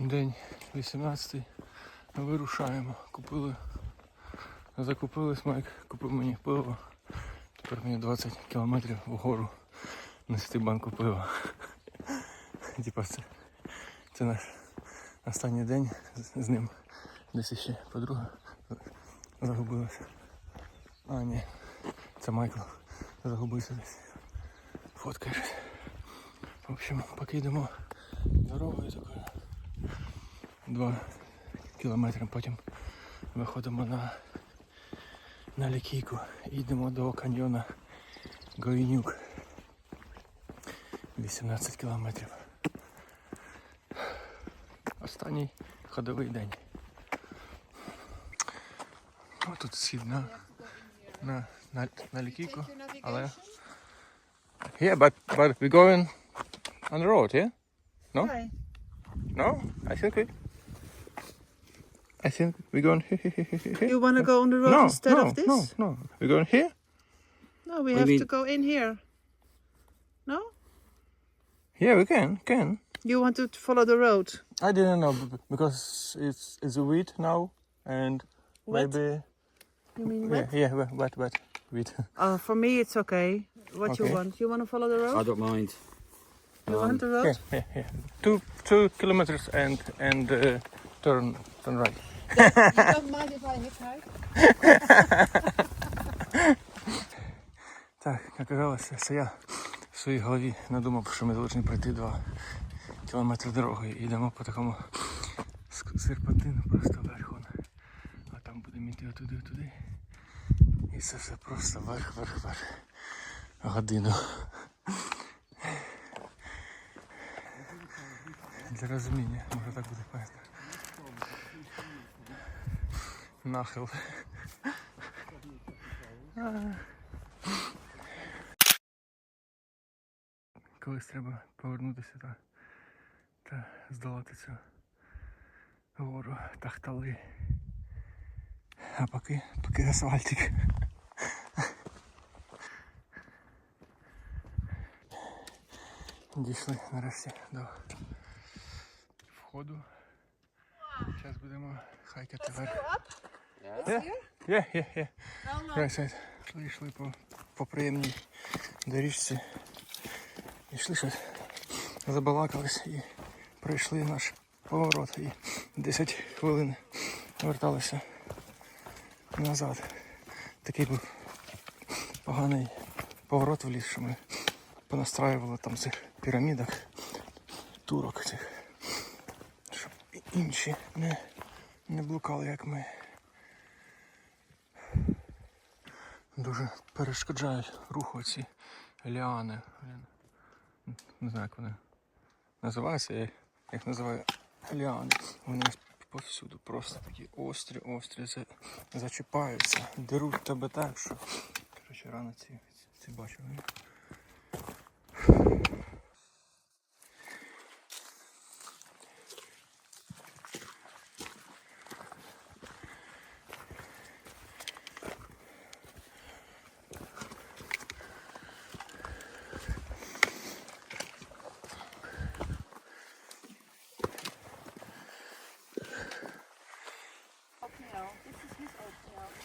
День 18 вирушаємо. Купили. Закупились Майк, купив мені пиво. Тепер мені 20 кілометрів вгору нести банку пива. Типа це, це наш останній день з, з ним. Десь ще подруга загубилася. А, ні, це Майкл загубився десь. Фоткаєш. В общем, поки йдемо дорогою такою. Два кілометри, потім виходимо на, на лікійку і йдемо до каньйона Гоїнюк. 18 кілометрів. Останній ходовий день. О, тут схід на, на, на, на лікійку, але... Yeah, but, but we're going on the road, yeah? No? Why? No? I think we... I think we're going here, here, here, here, here. You want to go on the road no, instead no, of this? no, no. We're going here? No, we do have to go in here. No? Yeah, we can, can. You want to follow the road? I didn't know b- b- because it's it's a wheat now and Wet? maybe You mean yeah, wet? yeah, wet, wet, wet wheat. Uh, for me, it's okay. What you want? You want to follow the road? I don't mind. you want the road? yeah, yeah, yeah. Two two kilometers and and uh, turn turn right. You don't mind? Так, оказалося, це я в своїй голові надумав, що ми повинні пройти 2 кілометри дорогою. І йдемо по такому ск- серпантину просто вверх. он. А там будемо йти отуди, отуди. І це все просто вверх, вверх, вверх. Годину. Для розуміння, може так буде понятно. Нахил. Колись треба повернутися та, та здолати цю гору Тахтали. А поки, поки асфальтик. Дійшли нарешті до входу. Зараз будемо хайкати вверх. Є, є, є, є. Right side. Йшли, йшли по, по приємній доріжці. Йшли щось, забалакались і пройшли наш поворот. І 10 хвилин верталися назад. Такий був поганий поворот в ліс, що ми понастраювали там цих пірамідах, турок цих, щоб інші не, не блукали, як ми. Дуже перешкоджають руху ці ліани. Не знаю, як вони називаються, я їх називаю ліани. Вони повсюду просто такі острі, острі, зачіпаються, деруть тебе так, що. Коротше, рано ці, ці, ці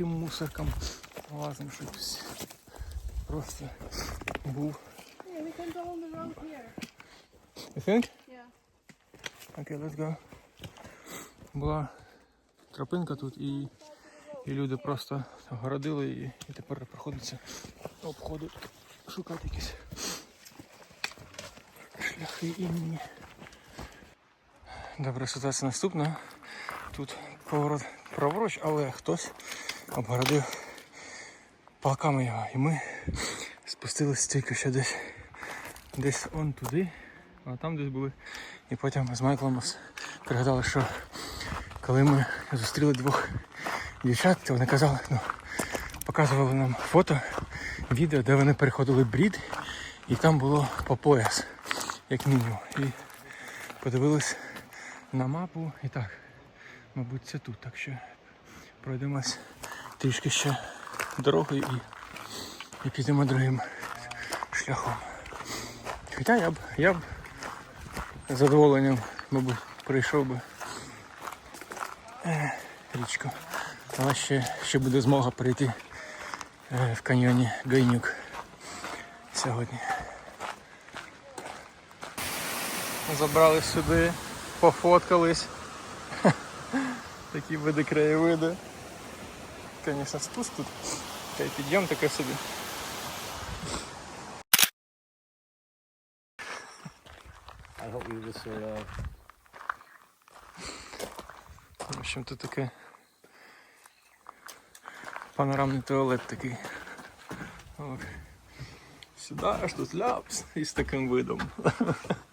таким мусоркам лазим щось. Просто був. Yeah, we can go on the road here. You think? Yeah. Окей, let's go. Була тропинка тут і І люди просто огородили її і тепер приходиться обходити, шукати якісь шляхи імені. Добре, ситуація наступна. Тут поворот праворуч, але хтось обгородив палками його. І ми спустились тільки що десь десь он туди, а там десь були. І потім з Майклом пригадали, що коли ми зустріли двох дівчат, то вони казали, ну, показували нам фото, відео, де вони переходили брід, і там було по пояс, як мінімум. І подивились на мапу і так. Мабуть, це тут, так що пройдемось трішки ще дорогою і, і підемо другим шляхом. Хоча я б, я б задоволенням, мабуть, прийшов би е, річку. Але ще, ще буде змога прийти е, в каньйоні Гайнюк сьогодні. Забрали сюди, пофоткались. Такі види краєвиди. Звісно, спуск тут. Та й підйом таке собі. I hope you was uh, В общем, тут таке панорамний туалет такий. От. Сідаєш тут ляпс з таким видом.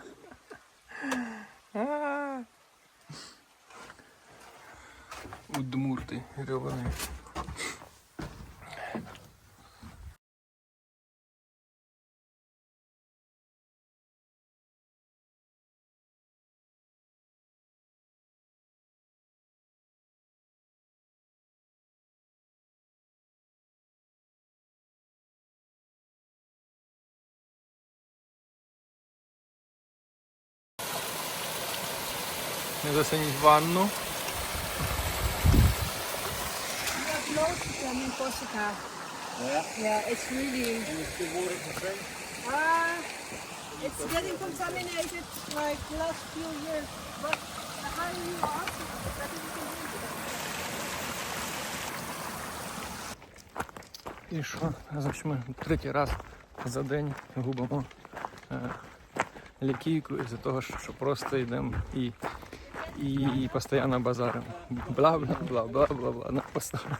Не засиніть ванну. Uh. І що? Значить, ми третій раз за день губимо е, лікійку із-за того, що просто йдемо і, і, і постійно базаримо. Бла бла бла бла бла бла на постійно.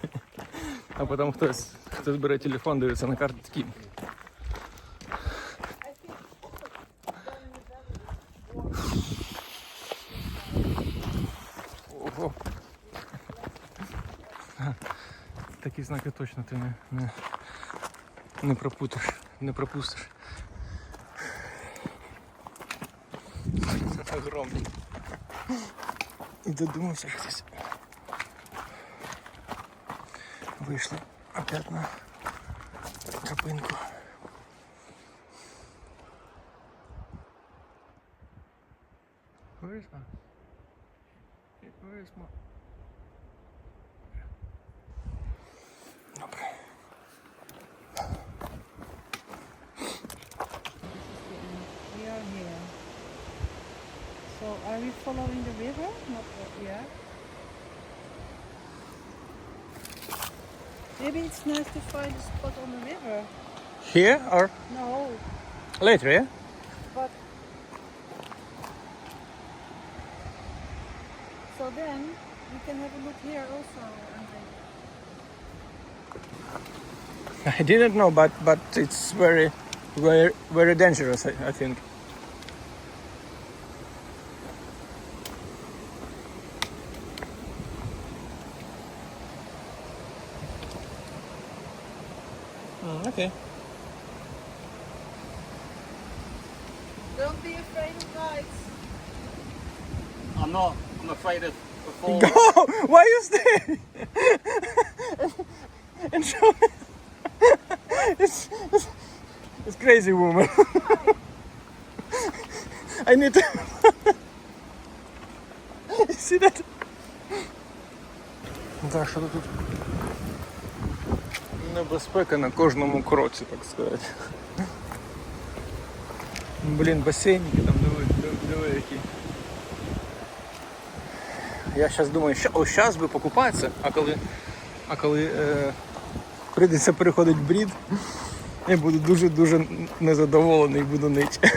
А потім хтось, хтось бере телефон, дивиться на карту такий. Ого. Такі знаки точно ти не, не, не пропутиш, не пропустиш. Огромний. І додумався хтось. Вийшли опять на тропинку. Maybe it's nice to find a spot on the river. Here or No, later, yeah? but so then we can have a look here also. I didn't know, but but it's very, very, very dangerous. I, I think. I'm afraid of. Go! Why you stay? and show it's, it's, it's crazy woman. I need to. you see that? Так, що тут? Небезпека на кожному кроці, так сказати. Блін, басейники там диви, диви які. Я зараз думаю, що ось зараз би покупатися, а коли а коли е, прийдеться переходити в брід, я буду дуже-дуже незадоволений буду нить.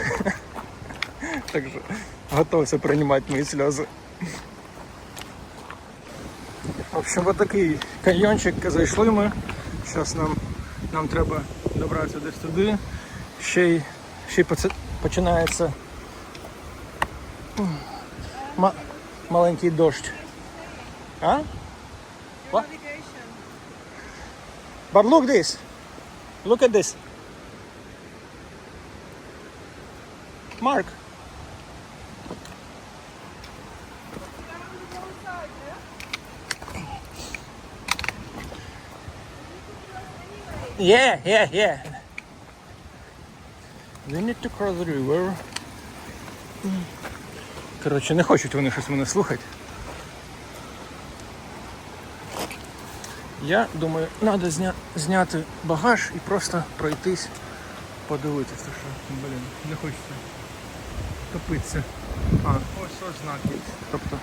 Так що готовся приймати мої сльози. В общем, вот такий каньйончик зайшли ми. Зараз нам, нам треба добратися десь туди. Ще й, ще починається маленький дощ. А? What? Navigation. But look this. Look at this. Mark. Yeah, yeah, yeah. We need to cross the river. Коротше, не хочуть вони щось мене слухати. Я думаю, треба зня... зняти багаж і просто пройтись, подивитися, що, блін, не хочеться топитися. А, ось ось знак є. Тобто.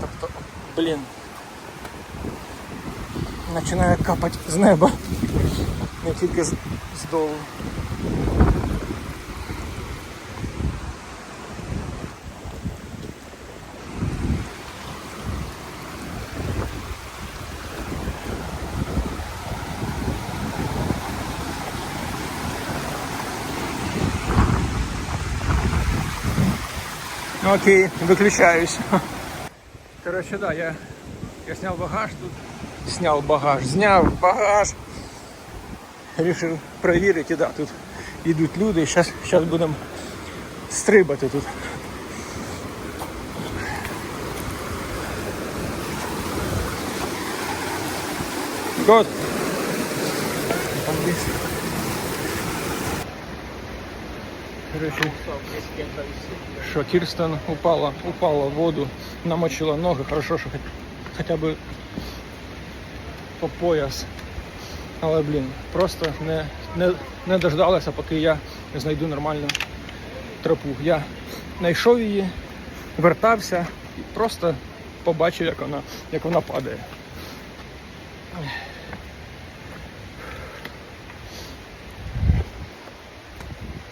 Тобто, блін. Починає капати з неба. Не тільки з, з долу. Окей, выключаюсь. Короче, да, я, я снял багаж тут. Снял багаж, снял багаж. Решил проверить, и да, тут идут люди. Сейчас, сейчас будем стрибати тут. Год. Короче, що Кірстен упала, упала в воду, намочила ноги, хорошо, що хоч, хоча б по пояс. Але, блін, просто не, не, не дождалася, поки я знайду нормальну тропу. Я знайшов її, вертався і просто побачив, як вона, як вона падає.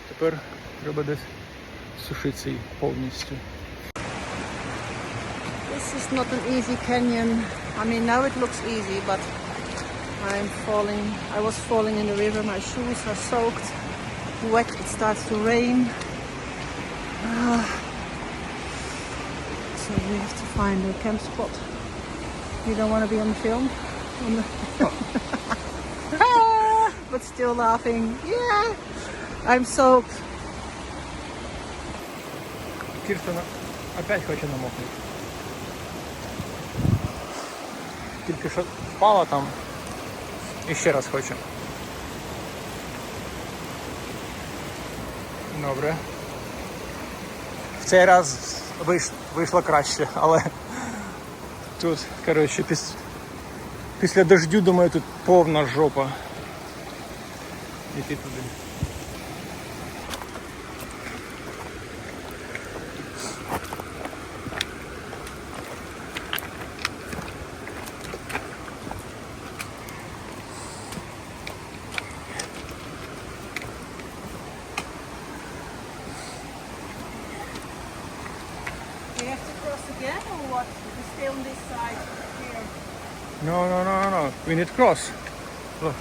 Тепер треба десь сушитися її повністю. This is not an easy canyon. I mean, now it looks easy, but I'm falling. I was falling in the river. My shoes are soaked, wet. It starts to rain. Ah. so we have to find a camp spot. You don't want to be on film, on the but still laughing. Yeah, I'm soaked. Кірстена опять хоче намокнути. Тільки що впала там і ще раз хоче. Добре. В цей раз вийш- вийшло краще, але тут, коротше, піс... після дождю, думаю, тут повна жопа. Іти туди. We have to cross again, or what? We stay on this side here. No, no, no, no. We need cross. Look.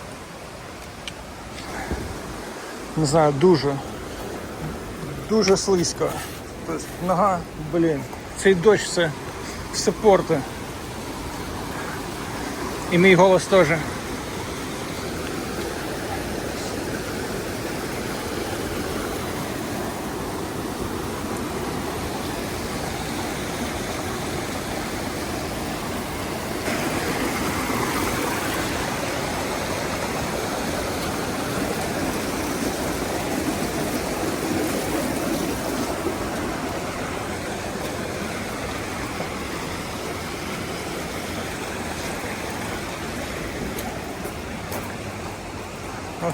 Не знаю, дуже. Дуже слизько. Тобто нога, блін. Цей дощ все, все порти. І мій голос теж.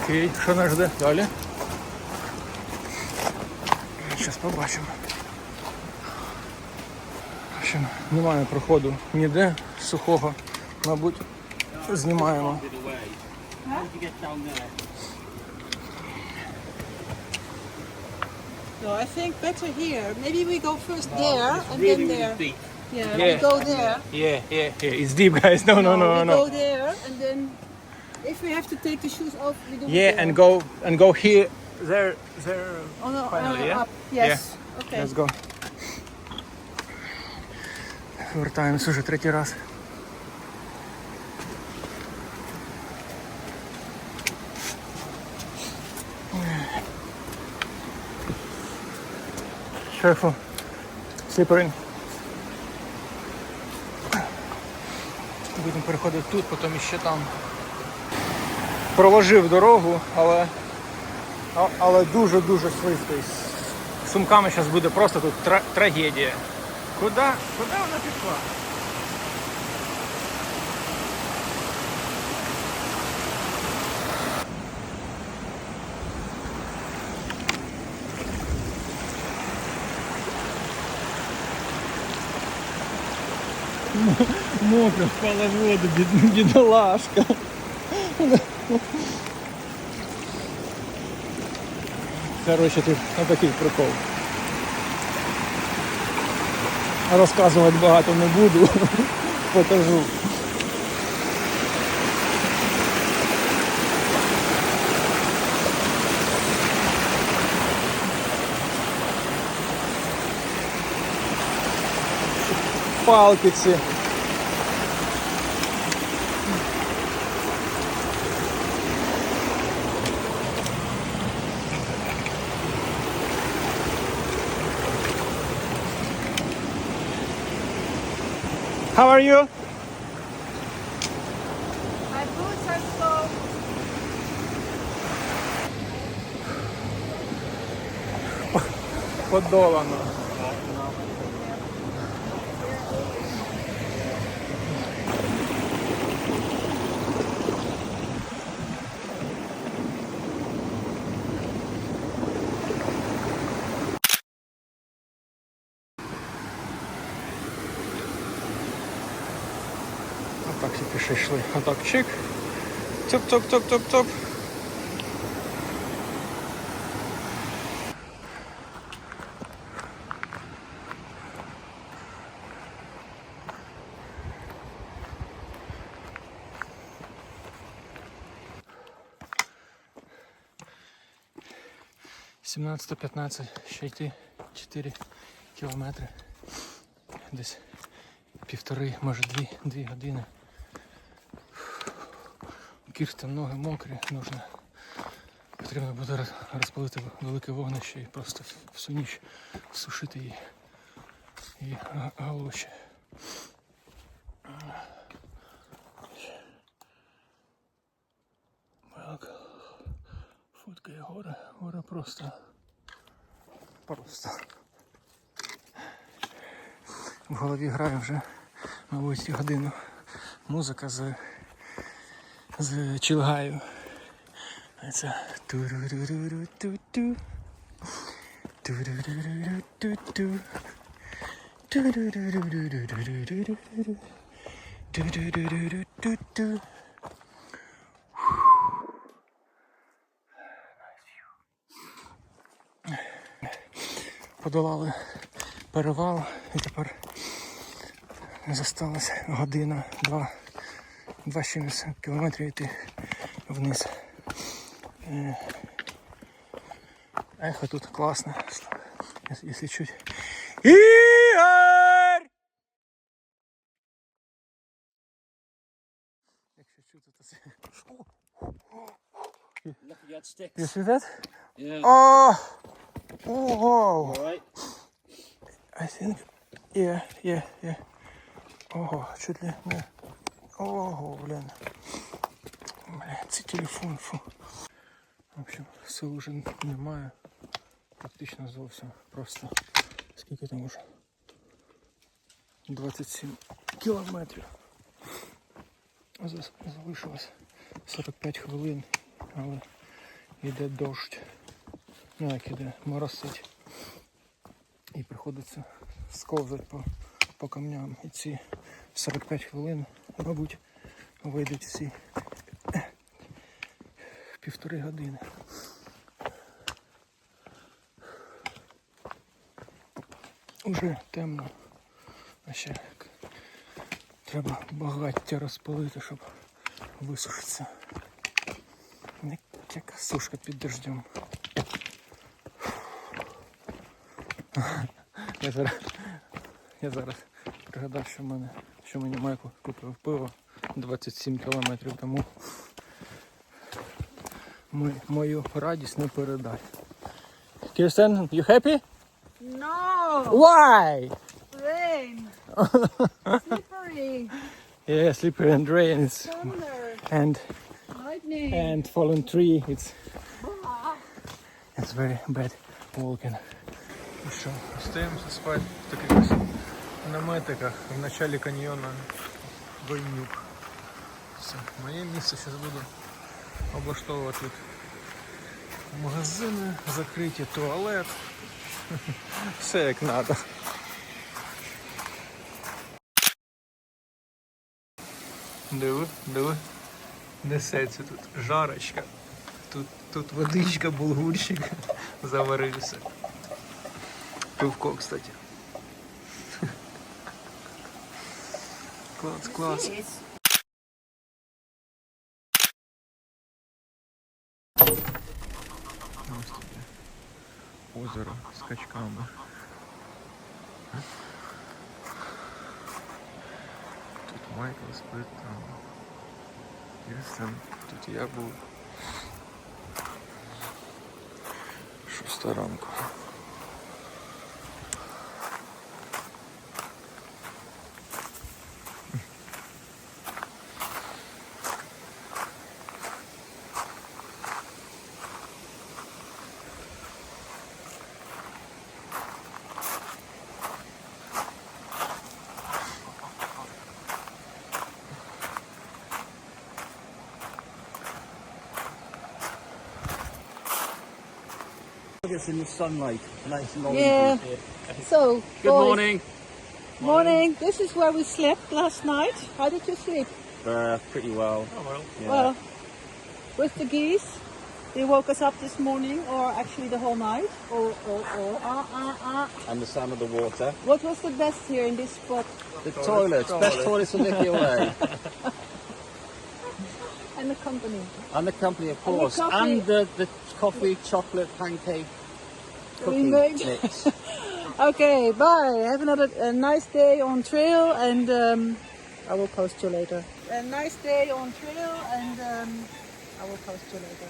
Окей, що нас жде далі? Зараз побачимо. В общем, немає проходу ніде сухого. мабуть, знімаємо. No, I think better here. Maybe we go first there and really, then really there. deep. Yeah, Yeah. we go there. Yeah, yeah, yeah. It's deep, guys. No, no, no, we no. go there and then if we have to take the shoes off, we do Yeah, and go and go here. There, there. Oh, no, finally, uh, yeah? up. Yes. Okay. Let's go. Вертаємось уже третій раз. Careful. Slippery. Будемо переходити тут, потім ще там. Проложив дорогу, але а- але дуже-дуже слизько. І з сумками зараз буде просто тут тра- трагедія. Куди? Куди вона пішла? Мокро впала в воду, бід- бідолашка. Короче, тут отакий прикол. Розказувати багато не буду. Покажу. Палки ці. Are you? My boots are so Подолано. Отак всі пішли йшли. Отак чик. Топ-топ-топ-топ-топ. Сімнадцята 15 ще йти 4 кілометри. Десь півтори, може дві, дві години. Кірти ноги мокрі, нужно. Потрібно буде розпалити велике вогнище і просто всю ніч сушити її. І га- галуші. Фоткає гора, гора просто. Просто. В голові грає вже, мабуть, годину. Музика з, з Чилгаю. Це ту-ру-ру-ру-ту-ту. ту-ду, тут Подолали перевал і тепер зосталася година-два. 2,70 км йти вниз. Э, а Ехо тут класно, якщо чуть. Ігор! Якщо чути, то це. You see that? Yeah. Oh! Oh, wow. Right. I think... Yeah, yeah, yeah. Ого, чуть ли не... Ого, блін. Блін, це телефон, фу. В общем, сил уже немає. Практично зовсім. Просто скільки там уже? 27 кілометрів. Залишилось 45 хвилин, але йде дощ. Ну як іде, моросить. І приходиться сковзати по, по камням. І ці 45 хвилин мабуть, вийдуть всі півтори години. Уже темно. А ще треба багаття розпалити, щоб висушитися. Як- сушка під дождем. Я зараз, я зараз пригадав, що, в мене, що мені Майкл купив пиво 27 кілометрів тому. Ми, мою радість не передай. Kirsten, you happy? No! Why? Rain! Slippery! Yeah, slippery and rain. It's, Thunder! and Lightning! and fallen tree. It's it's very bad walking. Ну що, остаємося спати в таких ось наметиках в началі каньйона Войнюк. Все, моє місце зараз буду облаштовувати тут магазини, закриті туалет. Все як треба. Диви, диви. Несеться тут жарочка. Тут, тут водичка, булгурчик заварився. Пивко, кстати. Клас, клас. Ось тобі озеро з качками. Тут Майкл спить там. Кірстен, тут я був. Шоста ранку. It's in the sunlight, nice and Yeah. So, Good boys, morning. Morning. This is where we slept last night. How did you sleep? Uh, pretty well. Yeah. Well, with the geese. They woke us up this morning, or actually the whole night. Or, or, or, ah, ah, ah. and the sound of the water. What was the best here in this spot? The toilets, best toilets in Nicky away. And the company. and the company, of And the course. coffee. And the, the coffee, chocolate, pancake, cookie made- mix. Okay, bye. Have another a nice day on trail, and um, I will post you later. A nice day on trail, and um, I will post you later.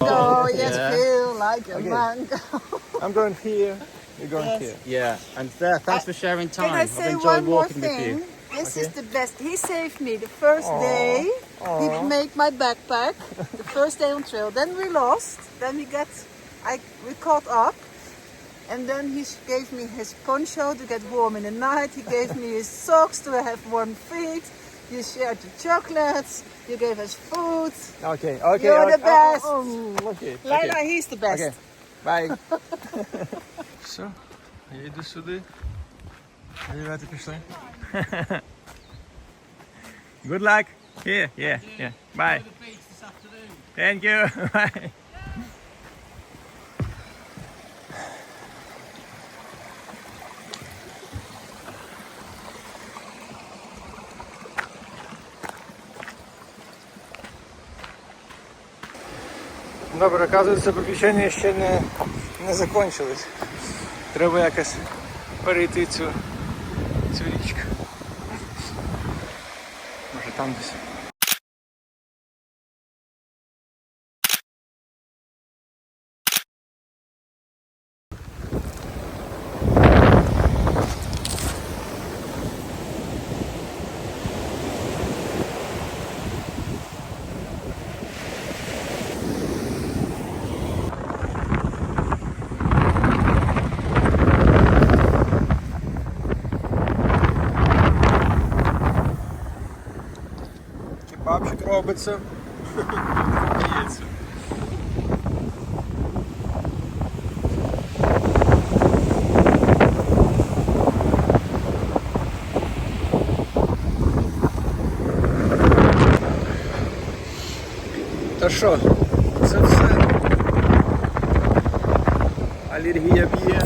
Oh, yes, Yeah. feel like a Okay. monk. I'm going here, you're going Yes. here. yeah, and there, thanks for sharing time. Can I I've enjoyed one more walking with thing? you. This is the best. He saved me the first day. He made my backpack the first day on trail. Then we lost. Then we got, I we caught up, and then he gave me his poncho to get warm in the night. He gave me his socks to have warm feet. You shared the chocolates. You gave us food. Okay, okay. You're okay. the best. Oh, oh, oh, okay. Lila, okay. he's the best. Okay. Bye. Все, я йду сюди. Ребята пішли. Good luck. Here, yeah, yeah. Bye. Thank you. Bye. Добре, оказується, приключення ще не, не закончились. Треба якось перейти цю, цю річку. Може там десь. робиться. Ну Здається. Та що, це все. Алергія б'є.